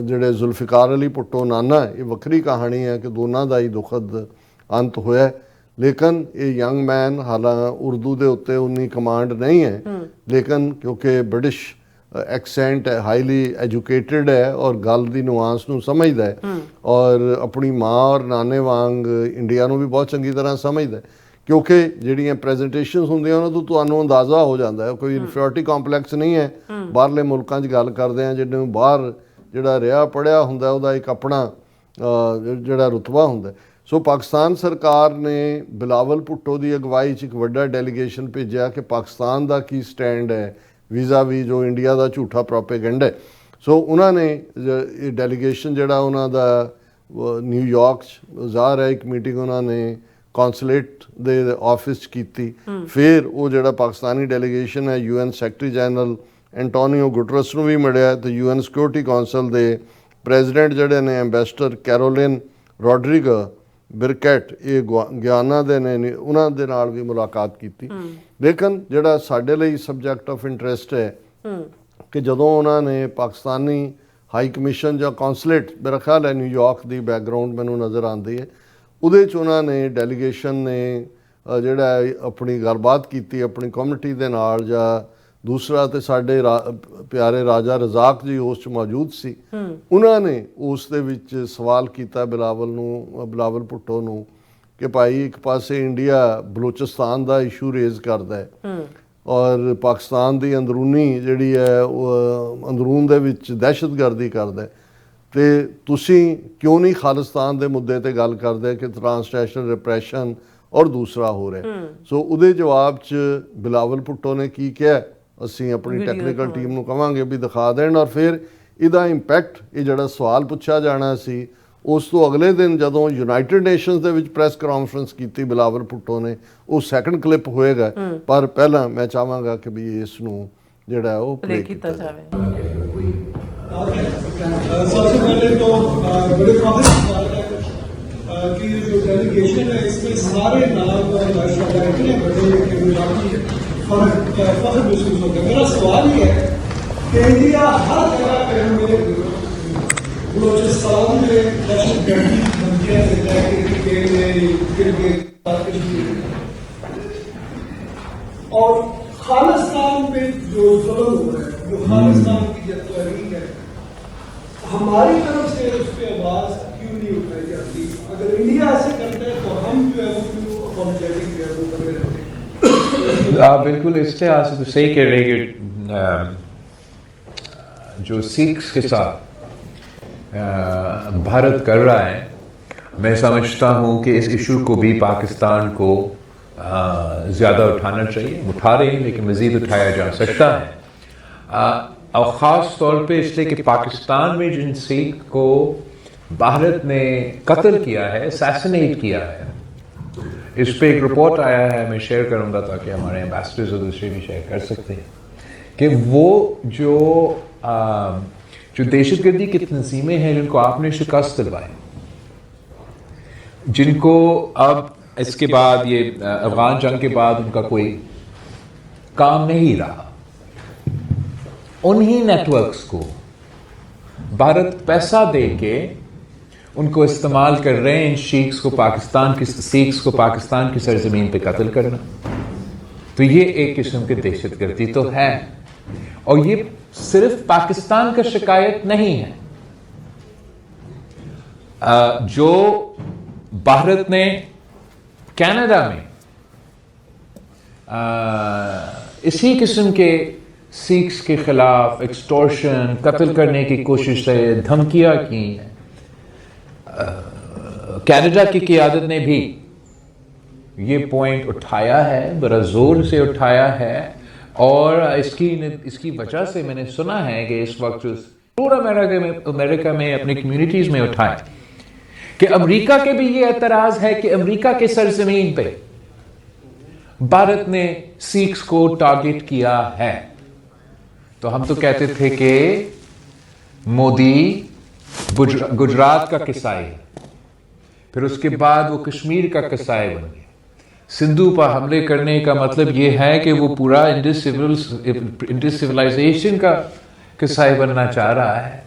ਜਿਹੜੇ ਜ਼ੁਲਫਿਕਾਰ ਅਲੀ ਭੁੱਟੋ ਨਾਨਾ, ਇਹ ਵੱਖਰੀ ਕਹਾਣੀ ਹੈ ਕਿ ਦੋਨਾਂ ਦਾ ਹੀ ਦੁਖਦ ਅੰਤ ਹੋਇਆ ਲੇਕਿਨ ਇਹ ਯੰਗ ਮੈਨ ਹਾਲਾਂ ਉਰਦੂ ਦੇ ਉੱਤੇ ਉਨੀ ਕਮਾਂਡ ਨਹੀਂ ਹੈ। ਲੇਕਿਨ ਕਿਉਂਕਿ ਬ੍ਰਿਟਿਸ਼ ਐਕਸੈਂਟ ਹੈ ਹਾਈਲੀ ਐਜੂਕੇਟਿਡ ਹੈ ਔਰ ਗੱਲ ਦੀ ਨੁਆਂਸ ਨੂੰ ਸਮਝਦਾ ਹੈ। ਔਰ ਆਪਣੀ ਮਾਂ ਔਰ ਨਾਨੇ ਵਾਂਗ ਇੰਡੀਆ ਨੂੰ ਵੀ ਬਹੁਤ ਚੰਗੀ ਤਰ੍ਹਾਂ ਸਮਝਦਾ ਹੈ। ਕਿਉਂਕਿ ਜਿਹੜੀਆਂ ਪ੍ਰੈਜੈਂਟੇਸ਼ਨਸ ਹੁੰਦੀਆਂ ਉਹਨਾਂ ਤੋਂ ਤੁਹਾਨੂੰ ਅੰਦਾਜ਼ਾ ਹੋ ਜਾਂਦਾ ਹੈ। ਕੋਈ ਇਨਫੀਰੀਅਰਿਟੀ ਕੰਪਲੈਕਸ ਨਹੀਂ ਹੈ। ਬਾਹਰਲੇ ਮੁਲਕਾਂ 'ਚ ਗੱਲ ਕਰਦੇ ਆ ਜਿਹਨੂੰ ਬਾਹਰ ਜਿਹੜਾ ਰਿਹਾ ਪੜਿਆ ਹੁੰਦਾ ਉਹਦਾ ਇੱਕ ਆਪਣਾ ਜਿਹੜਾ ਰੁਤਬਾ ਹੁੰਦਾ। ਸੋ ਪਾਕਿਸਤਾਨ ਸਰਕਾਰ ਨੇ ਬਿਲਾਵਲ ਭੁੱਟੋ ਦੀ ਅਗਵਾਈ 'ਚ ਇੱਕ ਵੱਡਾ ਡੈਲੀਗੇਸ਼ਨ ਭੇਜਿਆ ਕਿ ਪਾਕਿਸਤਾਨ ਦਾ ਕੀ ਸਟੈਂਡ ਹੈ ਵੀਜ਼ਾ ਵੀ ਜੋ ਇੰਡੀਆ ਦਾ ਝੂਠਾ ਪ੍ਰੋਪੇਗੈਂਡਾ ਹੈ। ਸੋ ਉਹਨਾਂ ਨੇ ਇਹ ਡੈਲੀਗੇਸ਼ਨ ਜਿਹੜਾ ਉਹਨਾਂ ਦਾ ਨਿਊਯਾਰਕ 'ਚ ਜ਼ਾਹਰ ਹੈ ਇੱਕ ਮੀਟਿੰਗ ਉਹਨਾਂ ਨੇ ਕੌਂਸੂਲੇਟ ਦੇ ਆਫਿਸ 'ਚ ਕੀਤੀ। ਫਿਰ ਉਹ ਜਿਹੜਾ ਪਾਕਿਸਤਾਨੀ ਡੈਲੀਗੇਸ਼ਨ ਹੈ UN secretary general Antonio Guterres ਨੂੰ ਵੀ ਮਿਲਿਆ ਤੇ ਯੂਐਨ ਸਿਕਿਉਰਿਟੀ ਕਾਉਂਸਲ ਦੇ ਪ੍ਰੈਜ਼ੀਡੈਂਟ ਜਿਹੜੇ ਨੇ ਐਮਬੈਸਡਰ ਕੈਰੋਲਿਨ ਰੋਡਰੀਗਾ ਬਿਰਕੈਟ ਇਹ ਗੁਆ- ਗਿਆਨਾ ਦੇ ਨੇ ਉਹਨਾਂ ਦੇ ਨਾਲ ਵੀ ਮੁਲਾਕਾਤ ਕੀਤੀ। ਲੇਕਿਨ ਜਿਹੜਾ ਸਾਡੇ ਲਈ ਸਬਜੈਕਟ ਆਫ ਇੰਟਰਸਟ ਹੈ ਕਿ ਜਦੋਂ ਉਹਨਾਂ ਨੇ ਪਾਕਿਸਤਾਨੀ ਹਾਈ ਕਮਿਸ਼ਨ ਜਾਂ ਕੌਂਸੂਲੇਟ ਮੇਰਾ ਖਿਆਲ ਹੈ ਨਿਊਯਾਰਕ ਦੀ ਬੈਕਗ੍ਰਾਉਂਡ ਮੈਨੂੰ ਨਜ਼ਰ ਆਉਂਦੀ ਹੈ ਉਹਦੇ ਚ ਉਹਨਾਂ ਨੇ ਡੈਲੀਗੇਸ਼ਨ ਨੇ ਜਿਹੜਾ ਆਪਣੀ ਗੱਲਬਾਤ ਕੀਤੀ ਆਪਣੀ ਕਮਿਊਨਿਟੀ ਦੇ ਨਾਲ ਜਾਂ ਦੂਸਰਾ ਤੇ ਸਾਡੇ ਰਾ- ਪਿਆਰੇ ਰਾਜਾ ਰਜ਼ਾਕ ਜੀ ਉਸ ਚ ਮੌਜੂਦ ਸੀ। ਉਹਨਾਂ ਨੇ ਉਸ ਦੇ ਵਿੱਚ ਸਵਾਲ ਕੀਤਾ ਬਿਲਾਵਲ ਨੂੰ, ਬਿਲਾਵਲ ਭੁੱਟੋ ਨੂੰ ਕਿ ਭਾਈ ਇੱਕ ਪਾਸੇ ਇੰਡੀਆ ਬਲੋਚਿਸਤਾਨ ਦਾ ਇਸ਼ੂ ਰੇਜ਼ ਕਰਦਾ ਹੈ ਔਰ ਪਾਕਿਸਤਾਨ ਦੀ ਅੰਦਰੂਨੀ ਜਿਹੜੀ ਹੈ ਉਹ, ਅੰਦਰੂਨ ਦੇ ਵਿੱਚ ਦਹਿਸ਼ਤਗਰਦੀ ਕਰਦਾ ਹੈ। ਤੇ ਤੁਸੀਂ ਕਿਉਂ ਨਹੀਂ ਖਾਲਿਸਤਾਨ ਦੇ ਮੁੱਦੇ ਤੇ ਗੱਲ ਕਰਦੇ ਕਿ ਟ੍ਰਾਂਸਨੈਸ਼ਨਲ ਰਿਪਰੈਸ਼ਨ ਔਰ ਦੂਸਰਾ ਹੋ ਰਿਹਾ ਸੋ ਉਹਦੇ ਜਵਾਬ 'ਚ ਬਿਲਾਵਲ ਭੁੱਟੋ ਨੇ ਕੀ ਕਿਹਾ? ਅਸੀਂ ਆਪਣੀ ਟੈਕਨੀਕਲ ਟੀਮ ਨੂੰ ਕਹਾਂਗੇ ਵੀ ਦਿਖਾ ਦੇਣ ਔਰ ਫਿਰ ਇਹਦਾ ਇੰਪੈਕਟ ਇਹ ਜਿਹੜਾ ਸਵਾਲ ਪੁੱਛਿਆ ਜਾਣਾ ਸੀ ਉਸ ਤੋਂ ਅਗਲੇ ਦਿਨ ਜਦੋਂ ਯੂਨਾਈਟਿਡ ਨੇਸ਼ਨਸ ਦੇ ਵਿੱਚ ਪ੍ਰੈਸ ਕਾਨਫਰੰਸ ਕੀਤੀ ਬਿਲਾਵਲ ਭੁੱਟੋ ਨੇ ਉਹ ਸੈਕੰਡ ਕਲਿੱਪ ਹੋਏਗਾ। ਪਰ ਪਹਿਲਾਂ ਮੈਂ ਚਾਹਾਂਗਾ ਕਿ ਵੀ ਇਸ ਨੂੰ ਜਿਹੜਾ ਉਹ ਪਲੇ ਕੀਤਾ ਜਾਵੇ। ਸਭ ਜੋ ਡੈਲੀਗੇਸ਼ਨ ਹੈ ਇਸ ਵਿੱਚ ਸਾਰੇ ਨਾਮ ਦਾ ਰਾਸ਼ਟਰ ਹੈ ਕਿ ਬੜੇ ਕਿ ਹੈ। فخر محسوس ہوتا ہے۔ میرا سوال یہ ہے کہ انڈیا ہر جگہ پہ ہمیں بلوچستان میں اور خالصان میں جو ظلم ہو ہے جو خالصان کی جد تحریک ہے ہماری طرف سے اس پہ آواز کیوں نہیں اٹھائی جاتی؟ اگر انڈیا ایسے کرتا ہے تو ہم جو ہے وہ کیوں اپالوجیٹک جو ہے وہ کرتے رہتے آپ بالکل اس لحاظ سے تو صحیح کہہ رہے کہ جو سکھ کے ساتھ بھارت کر رہا ہے، میں سمجھتا ہوں کہ اس ایشو کو بھی پاکستان کو زیادہ اٹھانا چاہیے۔ اٹھا رہے ہیں، لیکن مزید اٹھایا جا سکتا ہے۔ اور خاص طور پہ اس لیے کہ پاکستان میں جن سکھ کو بھارت نے قتل کیا ہے اسیسنیٹ کیا ہے اس پہ ایک رپورٹ آیا ہے میں شیئر کروں گا تاکہ ہمارے امبیسڈرز اور دوسرے بھی شیئر کر سکتے ہیں کہ وہ جو جو دہشت گردی کی تنظیمیں ہیں جن کو آپ نے شکست دلوائے جن کو اب اس کے بعد یہ افغان جنگ کے بعد ان کا کوئی کام نہیں رہا انہی نیٹ ورکس کو بھارت پیسہ دے کے ان کو استعمال کر رہے ہیں ان شیخس کو پاکستان کی سیکس کو پاکستان کی سرزمین پہ قتل کرنا۔ تو یہ ایک قسم کی دہشت گردی تو ہے۔ اور یہ صرف پاکستان کا شکایت نہیں ہے۔ جو بھارت نے کینیڈا میں اسی قسم کے سیکس کے خلاف ایکسٹورشن قتل کرنے کی کوشش سے دھمکیاں کی ہیں۔ کینیڈا کی قیادت نے بھی یہ پوائنٹ اٹھایا ہے بڑا زور سے اٹھایا ہے، اور اس کی اس کی وجہ سے میں نے سنا ہے کہ اس وقت پورا امریکہ میں میں اپنی کمیونٹیز میں اٹھائیں کہ امریکہ کے بھی یہ اعتراض ہے کہ امریکہ کے سرزمین پہ بھارت نے سیکس کو ٹارگٹ کیا ہے۔ تو ہم تو کہتے تھے کہ مودی گجرات کا قصائے پھر اس کے بعد وہ کشمیر کا قصائے بن گیا۔ سندھو پر حملے کرنے کا مطلب یہ ہے کہ وہ پورا انڈس سیولائزیشن کا قصائے بننا چاہ رہا ہے۔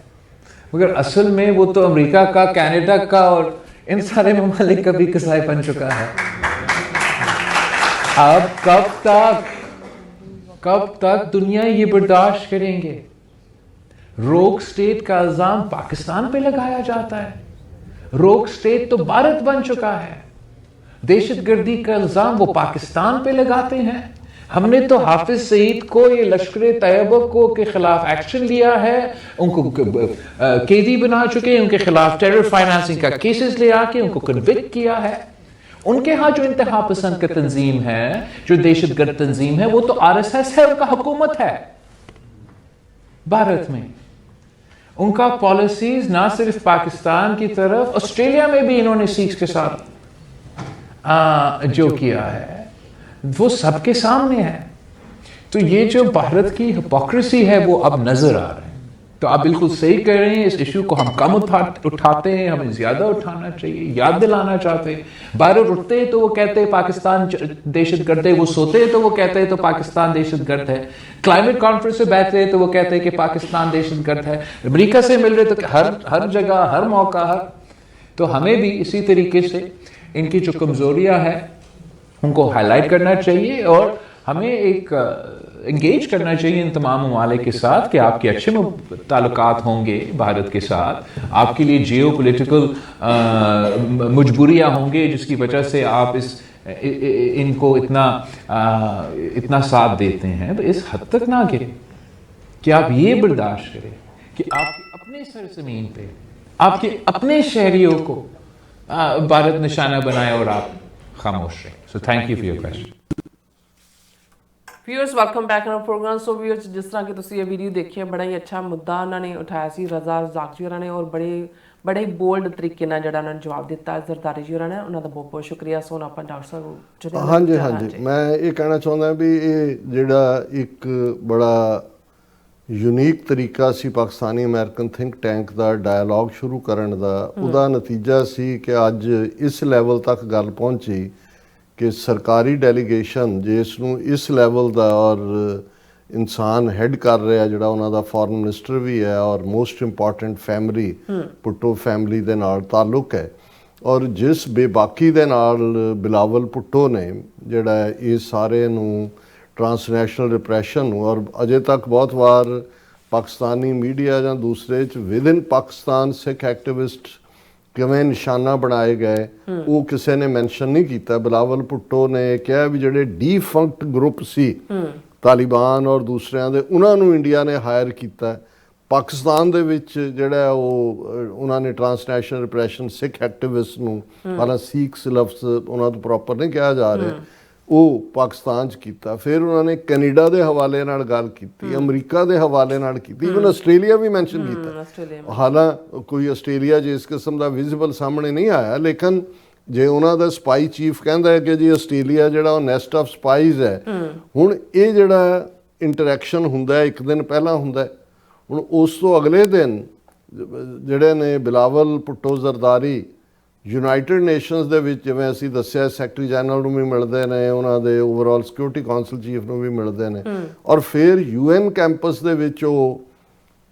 مگر اصل میں وہ تو امریکہ کا، کینیڈا کا اور ان سارے ممالک کا بھی قصائے بن چکا ہے۔ اب کب تک کب تک دنیا یہ برداشت کریں گے؟ روک سٹیٹ کا الزام پاکستان پہ لگایا جاتا ہے۔ روک سٹیٹ تو بھارت بن چکا ہے۔ دہشت گردی کا الزام وہ پاکستان پہ لگاتے ہیں۔ ہم نے تو حافظ سعید کو یہ لشکر طیبہ کو کے خلاف ایکشن لیا ہے۔ ان کو قیدی بنا چکے ان کے خلاف ٹیرر فائنانسنگ کا کیسز لے آ کے ان کو کنوک کیا ہے۔ ان کے ہاں جو انتہا پسند کا تنظیم ہے، جو دہشت گرد تنظیم ہے، وہ تو آر ایس ایس ہے، ان کا حکومت ہے۔ بھارت میں ان کا پالیسیز نہ صرف پاکستان کی طرف، آسٹریلیا میں بھی انہوں نے سیکھ کے ساتھ جو کیا ہے، وہ سب کے سامنے ہے۔ تو یہ جو بھارت کی ہپوکریسی ہے، وہ اب نظر آ رہا ہے۔ تو آپ بالکل صحیح کہہ رہے ہیں، اس ایشو کو ہم کم اٹھاتے ہیں، ہمیں زیادہ اٹھانا چاہیے، یاد دلانا چاہتے ہیں۔ باہر اٹھتے تو وہ کہتے ہیں پاکستان دہشت گرد ہے، وہ سوتے تو وہ کہتے ہیں تو پاکستان دہشت گرد ہے۔ کلائمیٹ کانفرنس سے بیٹھ رہے تو وہ کہتے ہیں کہ پاکستان دہشت گرد ہے۔ امریکہ سے مل رہے تو ہر ہر جگہ، ہر موقع، ہر۔ تو ہمیں بھی اسی طریقے سے ان کی جو کمزوریاں ہیں، ان کو ہائی لائٹ کرنا چاہیے اور ہمیں ایک انگیج کرنا چاہیے ان تمام ممالک کے ساتھ کہ آپ کے اچھے تعلقات ہوں گے بھارت کے ساتھ۔ آپ کے لیے جیو پولیٹیکل مجبوریاں ہوں گے، جس کی وجہ سے آپ اس ان کو اتنا اتنا ساتھ دیتے ہیں۔ تو اس حد تک نہ گرے کہ آپ یہ برداشت کریں کہ آپ اپنے سرزمین پہ، آپ کے اپنے شہریوں کو بھارت نشانہ بنائے اور آپ خاموش رہیں۔ So thank you for your question viewers welcome back to programme so viewers ਜਿਸ ਤਰ੍ਹਾਂ ਕਿ ਤੁਸੀਂ ਇਹ ਵੀਡੀਓ ਦੇਖੀ ਹੈ ਬੜਾ ਹੀ ਅੱਛਾ ਮੁੱਦਾ ਉਹਨਾਂ ਨੇ ਉਠਾਇਆ ਸੀ ਰਜ਼ਾ ਰਜ਼ਾਕ ਜੀ ਹੋਰਾਂ ਨੇ ਔਰ ਬੜੇ ਬੜੇ ਬੋਲਡ ਤਰੀਕੇ ਨਾਲ ਜਿਹੜਾ ਉਹਨਾਂ ਨੇ ਜਵਾਬ ਦਿੱਤਾ ਜ਼ਰਦਾਰੀ ਜੀ ਹੋਰਾਂ ਨੇ ਉਹਨਾਂ ਦਾ ਬਹੁਤ ਬਹੁਤ ਸ਼ੁਕਰੀਆ ਸੋ ਹੁਣ ਆਪਾਂ ਡਾਕਟਰ ਸਾਹਿਬ ਜਿਹੜੇ ਨੇ ਹਾਂਜੀ ਹਾਂਜੀ। ਮੈਂ ਇਹ ਕਹਿਣਾ ਚਾਹੁੰਦਾ ਵੀ ਇਹ ਜਿਹੜਾ ਇੱਕ ਬੜਾ ਯੂਨੀਕ ਤਰੀਕਾ ਸੀ ਪਾਕਿਸਤਾਨੀ ਅਮਰੀਕਨ ਥਿੰਕ ਟੈਂਕ ਦਾ ਡਾਇਲੌਗ ਸ਼ੁਰੂ ਕਰਨ ਦਾ ਉਹਦਾ ਨਤੀਜਾ ਸੀ ਕਿ ਅੱਜ ਇਸ ਲੈਵਲ ਤੱਕ ਗੱਲ ਪਹੁੰਚੀ ਕਿ ਸਰਕਾਰੀ ਡੈਲੀਗੇਸ਼ਨ ਜਿਸ ਨੂੰ ਇਸ ਲੈਵਲ ਦਾ ਔਰ ਇਨਸਾਨ ਹੈਡ ਕਰ ਰਿਹਾ ਜਿਹੜਾ ਉਹਨਾਂ ਦਾ ਫੋਰਨ ਮਿਨਿਸਟਰ ਵੀ ਹੈ ਔਰ most important family Bhutto family ਦੇ ਨਾਲ ਤਾਲੁਕ ਹੈ। ਔਰ ਜਿਸ ਬੇਬਾਕੀ ਦੇ ਨਾਲ ਬਿਲਾਵਲ ਭੁੱਟੋ ਨੇ, ਜਿਹੜਾ ਇਹ ਸਾਰੇ ਨੂੰ ਟਰਾਂਸਨੈਸ਼ਨਲ ਰਿਪਰੈਸ਼ਨ ਨੂੰ, ਔਰ ਅਜੇ ਤੱਕ ਬਹੁਤ ਵਾਰ ਪਾਕਿਸਤਾਨੀ ਮੀਡੀਆ ਜਾਂ ਦੂਸਰੇ ਚ ਵਿਦਿਨ ਪਾਕਿਸਤਾਨ ਸਿੱਖ ਐਕਟਿਵਿਸਟ ਕਿਵੇਂ ਨਿਸ਼ਾਨਾ ਬਣਾਏ ਗਏ ਉਹ ਕਿਸੇ ਨੇ ਮੈਂਸ਼ਨ ਨਹੀਂ ਕੀਤਾ। ਬਿਲਾਵਲ ਭੁੱਟੋ ਨੇ ਕਿਹਾ ਵੀ ਜਿਹੜੇ ਡੀਫੰਕਟ ਗਰੁੱਪ ਸੀ ਤਾਲਿਬਾਨ ਔਰ ਦੂਸਰਿਆਂ ਦੇ ਉਹਨਾਂ ਨੂੰ ਇੰਡੀਆ ਨੇ ਹਾਇਰ ਕੀਤਾ। ਪਾਕਿਸਤਾਨ ਦੇ ਵਿੱਚ ਜਿਹੜਾ ਉਹ ਉਹਨਾਂ ਨੇ ਟਰਾਂਸਨੈਸ਼ਨਲ ਰਿਪਰੈਸ਼ਨ ਸਿੱਖ ਐਕਟਿਵਿਸਟ ਨੂੰ ਹਾਲਾਂ ਸਿੱਖਸ ਲਫ਼ਜ਼ ਉਹਨਾਂ ਤੋਂ ਪ੍ਰੋਪਰ ਨਹੀਂ ਕਿਹਾ ਜਾ ਰਿਹਾ। ਉਹ ਪਾਕਿਸਤਾਨ ਚ ਕੀਤਾ। ਫਿਰ ਉਹਨਾਂ ਨੇ ਕੈਨੇਡਾ ਦੇ ਹਵਾਲੇ ਨਾਲ ਗੱਲ ਕੀਤੀ ਅਮਰੀਕਾ ਦੇ ਹਵਾਲੇ ਨਾਲ ਕੀਤੀ। ਇਵਨ ਆਸਟ੍ਰੇਲੀਆ ਵੀ ਮੈਂਸ਼ਨ ਕੀਤਾ। ਹਾਲਾਂ ਕੋਈ ਆਸਟ੍ਰੇਲੀਆ ਜਿਸ ਕਿਸਮ ਦਾ ਵਿਜ਼ੀਬਲ ਸਾਹਮਣੇ ਨਹੀਂ ਆਇਆ ਲੇਕਿਨ ਜੇ ਉਹਨਾਂ ਦਾ ਸਪਾਈ ਚੀਫ ਕਹਿੰਦਾ ਹੈ ਕਿ ਜੀ ਆਸਟ੍ਰੇਲੀਆ ਜਿਹੜਾ ਉਹ ਨੈਸਟ ਆਫ ਸਪਾਈਜ਼ ਹੈ ਹੁਣ ਇਹ ਜਿਹੜਾ ਇੰਟਰੈਕਸ਼ਨ ਹੁੰਦਾ ਹੈ ਇੱਕ ਦਿਨ ਪਹਿਲਾਂ ਹੁੰਦਾ ਹੁਣ ਉਸ ਤੋਂ ਅਗਲੇ ਦਿਨ ਜ- ਜਿਹੜੇ ਨੇ ਬਿਲਾਵਲ ਭੁੱਟੋ ਜ਼ਰਦਾਰੀ ਯੂਨਾਈਟਿਡ ਨੇਸ਼ਨਸ ਦੇ ਵਿੱਚ ਜਿਵੇਂ ਅਸੀਂ ਦੱਸਿਆ ਸੈਕਟਰੀ ਜਨਰਲ ਨੂੰ ਵੀ ਮਿਲਦੇ ਨੇ ਉਹਨਾਂ ਦੇ ਓਵਰਆਲ ਸਿਕਿਉਰਿਟੀ ਕਾਉਂਸਲ ਚੀਫ ਨੂੰ ਵੀ ਮਿਲਦੇ ਨੇ। ਔਰ ਫਿਰ ਯੂਐਨ ਕੈਂਪਸ ਦੇ ਵਿੱਚ ਉਹ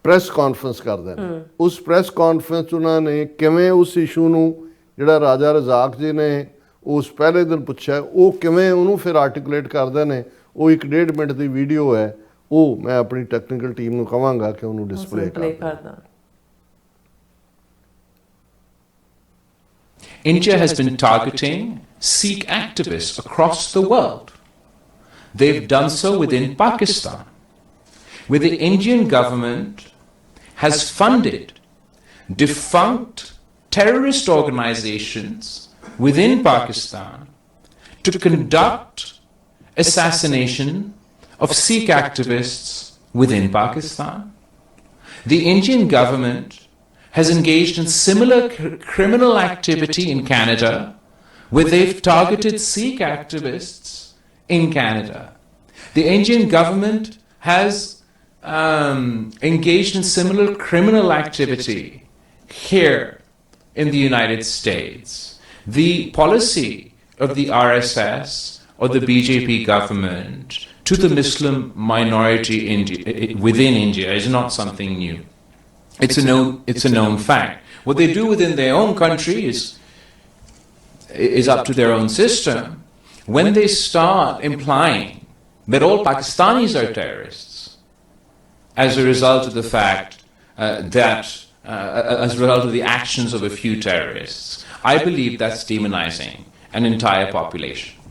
ਪ੍ਰੈਸ ਕਾਨਫਰੰਸ ਕਰਦੇ ਨੇ। ਉਸ ਪ੍ਰੈਸ ਕਾਨਫਰੰਸ 'ਚ ਉਹਨਾਂ ਨੇ ਕਿਵੇਂ ਉਸ ਇਸ਼ੂ ਨੂੰ ਜਿਹੜਾ ਰਾਜਾ ਰਜ਼ਾਕ ਜੀ ਨੇ ਉਸ ਪਹਿਲੇ ਦਿਨ ਪੁੱਛਿਆ ਉਹ ਕਿਵੇਂ ਉਹਨੂੰ ਫਿਰ ਆਰਟੀਕੂਲੇਟ ਕਰਦੇ ਨੇ। ਉਹ ਇੱਕ ਡੇਢ ਮਿੰਟ ਦੀ ਵੀਡੀਓ ਹੈ। ਉਹ ਮੈਂ ਆਪਣੀ ਟੈਕਨੀਕਲ ਟੀਮ ਨੂੰ ਕਵਾਂਗਾ ਕਿ ਉਹਨੂੰ ਡਿਸਪਲੇ ਪਲੇ ਕਰ ਕਰਦਾ India has been targeting Sikh activists across the world. They've done so within Pakistan, where the Indian government has funded defunct terrorist organizations within Pakistan to conduct assassination of Sikh activists within Pakistan. The Indian government has engaged in similar cr- criminal activity in Canada, where they've targeted Sikh activists in Canada. The Indian government has um, engaged in similar criminal activity here in the United States. The policy of the RSS or the BJP government to the Muslim minority Indi- within India is not something new. It's a known, it's a known fact. What they do within their own country is, is up to their own system. When they start implying that all Pakistanis are terrorists, as a result of the fact uh, that, uh, as a result of the actions of a few terrorists, I believe that's demonizing an entire population.